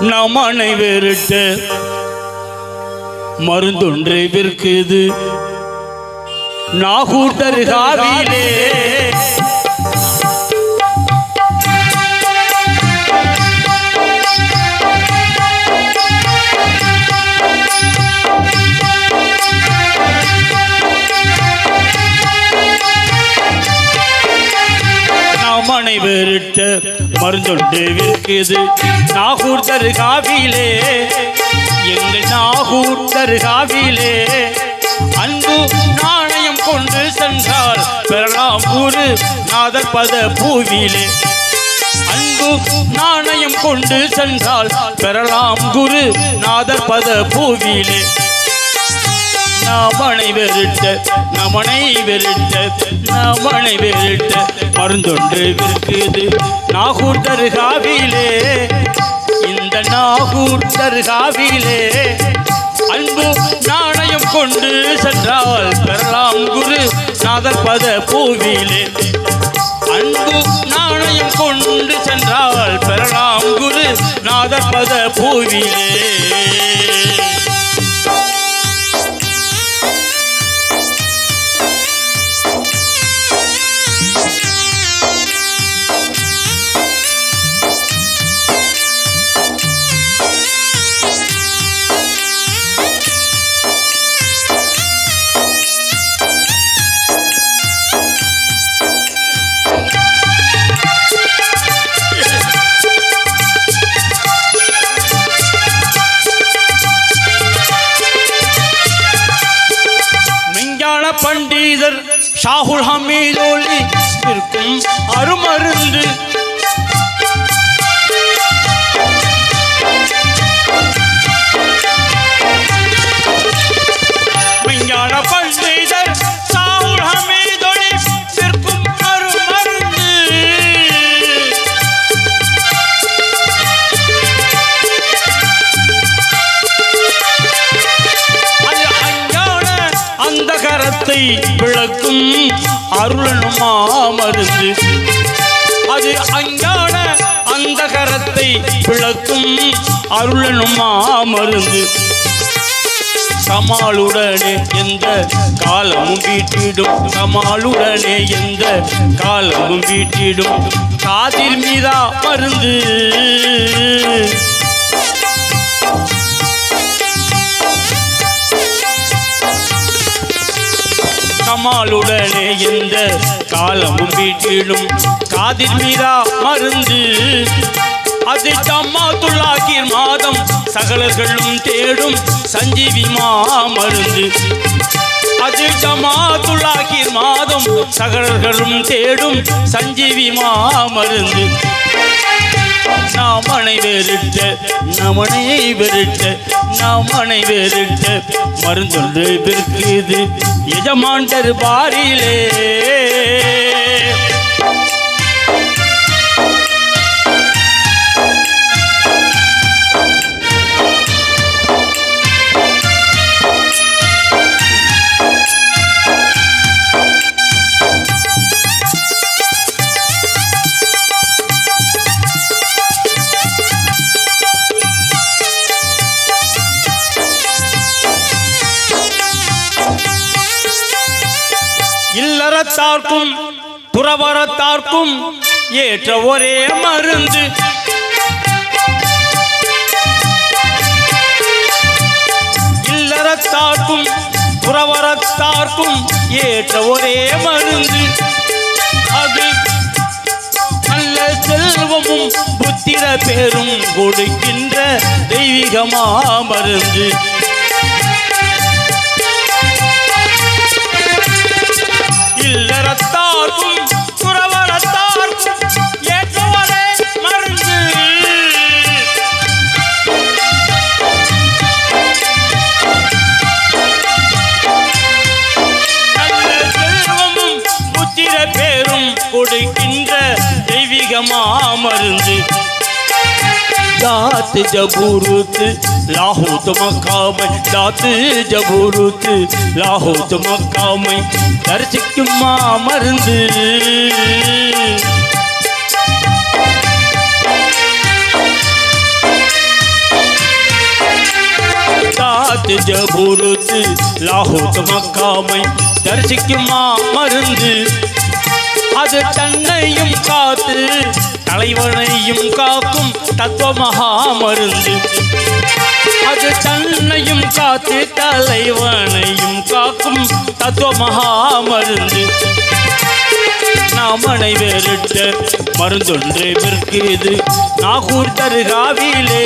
நாம் அனைவருட்ட மருந்தொன்றை விற்குது. நாகூர் தருகாவிலே. நாம் அனைவருட்ட தொண்டு விற்குது. நாகூர் தருகாவிலே எங்கள் நாகூர் தருகாவிலே. அன்பு நாணயம் கொண்டு சென்றார் பெறலாம் நாதர் பத பூவிலே. அன்பு நாணயம் கொண்டு சென்றால் பெறலாம் குரு நாதர் பத பூவிலே. நாமனை வெறுட்ட நமனை வெறுட்ட நாமனை வெறுட்ட மருந்தொன்று விற்குது நாகூர் தருகாவிலே. இந்த நாகூர் தருகாவிலே அன்பு நாணயம் கொண்டு சென்றால் பெறலாம் குரு நாதர் பூவிலே. அன்பு நாணயம் கொண்டு சென்றால் பெறலாம் குரு நாதர் பூவிலே. பண்டிதர் ஷாகுல் ஹமீதோலி அந்த கரத்தை விளக்கும் அருளனுமா மருந்து? அது அஞ்ஞான அந்த கரத்தை விளக்கும் அருளனுமா மருந்து? சமாளுடனே எந்த காலமும் வீட்டிடும். சமாளுடனே எந்த காலமும் வீட்டிடும். காதில் மீதா மருந்து. கமாலுடனே எந்த காலமும் வீட்டிலும் காதில் மீதா மருந்து. அது ஜம்மாத்துள்ளாக்கிர் மாதம் சகலர்களும் தேடும் சஞ்சீவி மருந்து அது ஜமாத்துள்ளாக்கிர் மாதம் சகலர்களும் தேடும் சஞ்சீவி மருந்து நாமனை வெறுட்ட நமனை வெறுட்ட நாமனை வெறுட்ட மருந்தொன்று விற்குது. எஜமாண்டர் பாரிலே இல்லறத்தார்க்கும் துறவரத்தார்க்கும் ஏற்ற ஒரே மருந்து. இல்லறத்தார்க்கும் துறவரத்தார்க்கும் ஏற்ற ஒரே மருந்து. அது நல்ல செல்வமும் புத்திர பேரும் கொடுக்கின்ற தெய்வீகமா மருந்து. मामरंद दात जबूरुत लाहो मकाम दात जबूरुत लाहो मकाम दर्शक मामरंद தாத் ஜபுருத்து லாஹோத் மக்காமை தரிசிக்குமா மருந்து அது தன்னையும் காத்து தலைவனையும் காக்கும் தத்துவ மகா மருந்து அது தன்னையும் காத்து தலைவனையும் காக்கும் தத்துவ மகா மருந்து நாமனை வேறிட்ட மருந்தொன்று விற்கிறது நாகூர் தருகாவிலே.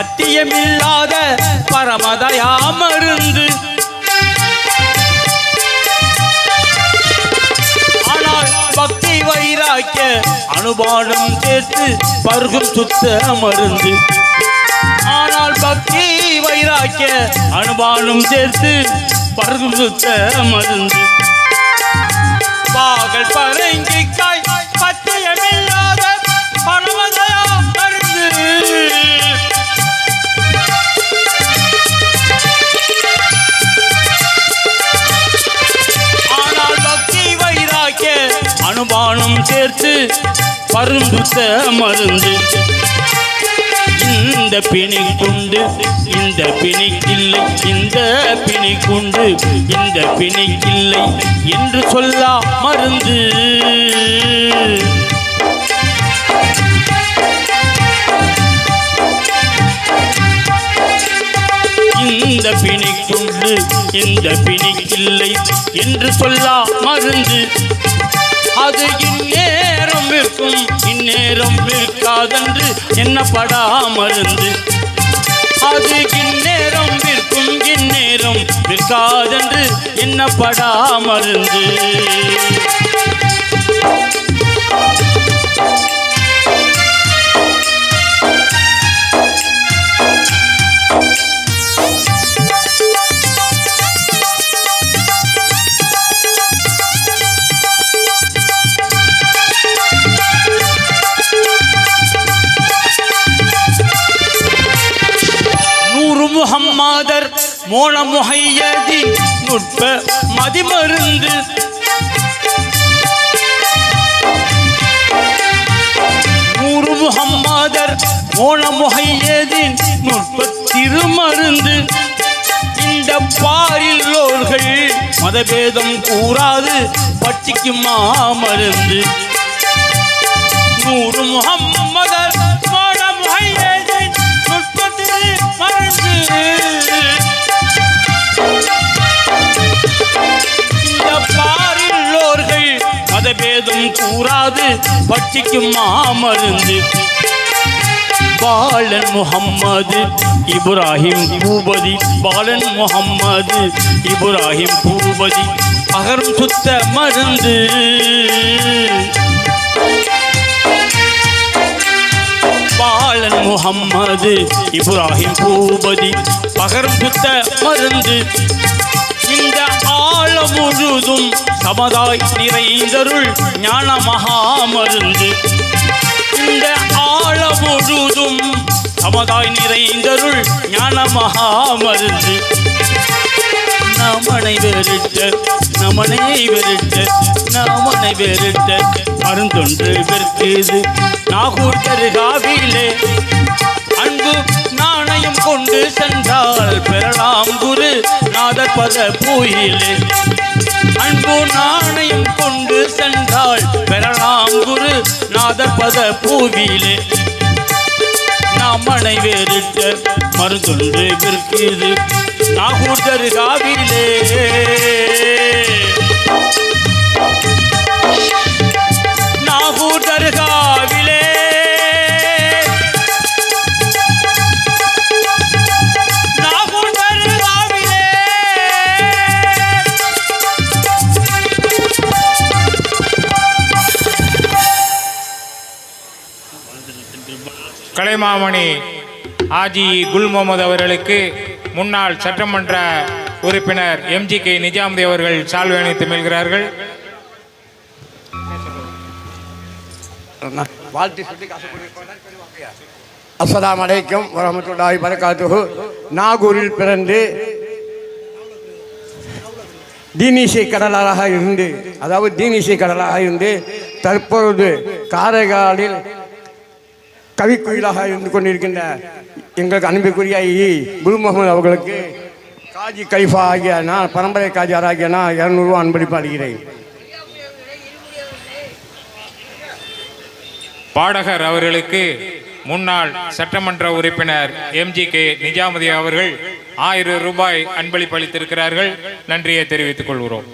பத்தியமில்லாத பரமதயாமருந்து. ஆனால் பக்தி வைராக்கிய அனுபானம் சேர்த்து பருகும் சுத்த மருந்து ஆனால் பக்தி வைராக்கிய அனுபானம் சேர்த்து பருகும் சுத்த மருந்து பாகல் பரங்கிக்காய் பத்தியமில்லாத பரமதயா மருந்து பருந்துத்த மருந்து இந்த பிணி குண்டு இந்த பிணிக்கில்லை இந்த பிணி குண்டு இந்த பிணிக்கில்லை என்று சொல்லா மருந்து. இந்த பிணை குண்டு இந்த பிணிக்கில்லை என்று சொல்லா மருந்து. அது இந்நேரம் விற்கும் இந்நேரம் விற்காதென்று என்னப்படா மருந்து அது இந்நேரம் விற்கும் இந்நேரம் விற்காதென்று என்னப்படா மருந்து நுட்ப மதிமருந்து. நூறு முகம்மாதர் மோன முகையதின் நுட்ப திருமருந்து. இந்த பாரில்லோர்கள் மதபேதம் கூறாது பட்டிக்கு மாமருந்து. கூறாது பட்சிக்கும் மாமருந்து. பாலன் முகம்மது இப்ராஹிம் பூபதி பாலன் முகம்மது இப்ராஹிம் பூபதி அகரும் சுத்த மருந்து. பாலன் முகம்மது இப்ராஹிம் பூபதி பகரும் சுத்த மருந்து. இந்த ஆழ முழுதும் சமதாய் நிறைந்தருள் ஞான மகாமருந்து இந்த ஆழ முழுதும் சமதாய் நிறைந்தருள் ஞான மகாமருந்து நமனை வெறுட்ட நமனை வெறுட்ட நமனை வெறுட்ட மருந்தொன்று வெறுக்குது நாகூர் தருகாவிலே அன்பு நாணயம் கொண்டு சென்றால் பெறலாம் குரு நாதர் பத பூயிலே அன்பு நாணயம் கொண்டு சென்றால் பெறலாம் குரு நாதபத பத பூவிலே. நாம் அனைவேறிட்ட மருந்துண்டு விற்கிறது நாகூர் தருகாவிலே. கலைமாமணி ஆஜி குல் முகமது அவர்களுக்கு முன்னாள் சட்டமன்ற உறுப்பினர் எம்ஜி கே நிஜாமுதி அவர்கள் சால்வை அணித்து மீள்கிறார்கள் அஸ்லாம் அலைக்கும் வரமத்துல்லாஹி வரகாத்துஹு நாகூரில் பிறந்து தீனிசை கடலாக இருந்து அதாவது தீனிசை கடலாக இருந்து தற்பொழுது காரைக்காலில் கவிக்குயிலாக இருந்து கொண்டிருக்கின்ற எங்களுக்கு அன்புக்குரிய குரு முகமது அவர்களுக்கு காஜி கைஃபா ஆகிய நான் பரம்பரை காஜார் ஆகிய நான் இரநூறுவா அன்பளிப்பு அளிக்கிறேன். பாடகர் அவர்களுக்கு முன்னாள் சட்டமன்ற உறுப்பினர் எம்ஜி கே நிஜாமதி அவர்கள் ஆயிரம் ரூபாய் அன்பளிப்பு அளித்திருக்கிறார்கள். நன்றியை தெரிவித்துக் கொள்கிறோம்.